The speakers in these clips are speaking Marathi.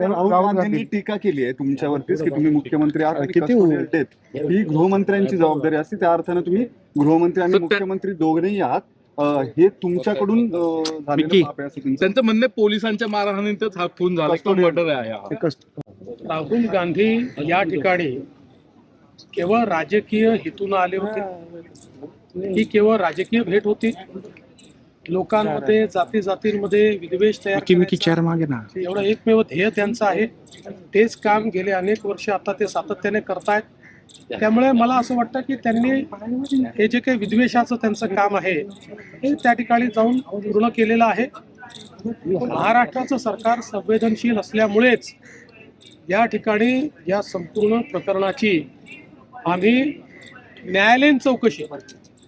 गांधींनी टीका केली आहे तुमच्यावरतीच की तुम्ही मुख्यमंत्री आहात किती death ही गृहमंत्र्यांची जबाबदारी असते. त्या अर्थाने तुम्ही गृहमंत्री आणि मुख्यमंत्री दोघेही आहात. हे तुमच्याकडून त्यांचं म्हणणं आहे, पोलिसांच्या मारहाणीतच हा खून झाला. मर्डर आहे हा. राहुल गांधी या ठिकाणी केवळ राजकीय हेतून आले होते. ही केवळ राजकीय भेट होती. लोकांमध्ये जाती जातींमध्ये विद्वेष तयार मागे ना. एवढं एकमेव ध्येय त्यांचं आहे. तेच काम गेले अनेक वर्ष आता ते सातत्याने करतायत. त्यामुळे मला असं वाटतं की त्यांनी हे जे काही विद्वेषाचं त्यांचं काम आहे हे त्या ठिकाणी जाऊन पूर्ण केलेलं आहे. महाराष्ट्राचं सरकार संवेदनशील असल्यामुळेच या ठिकाणी या संपूर्ण प्रकरणाची आम्ही न्यायालयीन चौकशी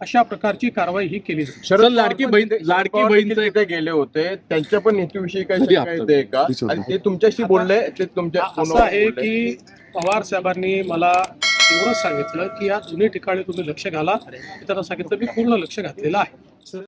अशा प्रकारची कारवाई ही केली जाईल सर, लाडकी बहीण लाडकी बहीणचं एक तिथे गेले होते. त्यांच्या पण हेतूविषयी काही शंका येते का? आणि ते तुमच्याशी बोलले ते तुमच्या असं आहे. की पवार साहेबांनी मला एवढंच सांगितलं की या दोन्ही ठिकाणी तुम्ही लक्ष घाला. त्यांना सांगितलं मी पूर्ण लक्ष घातलेलं आहे.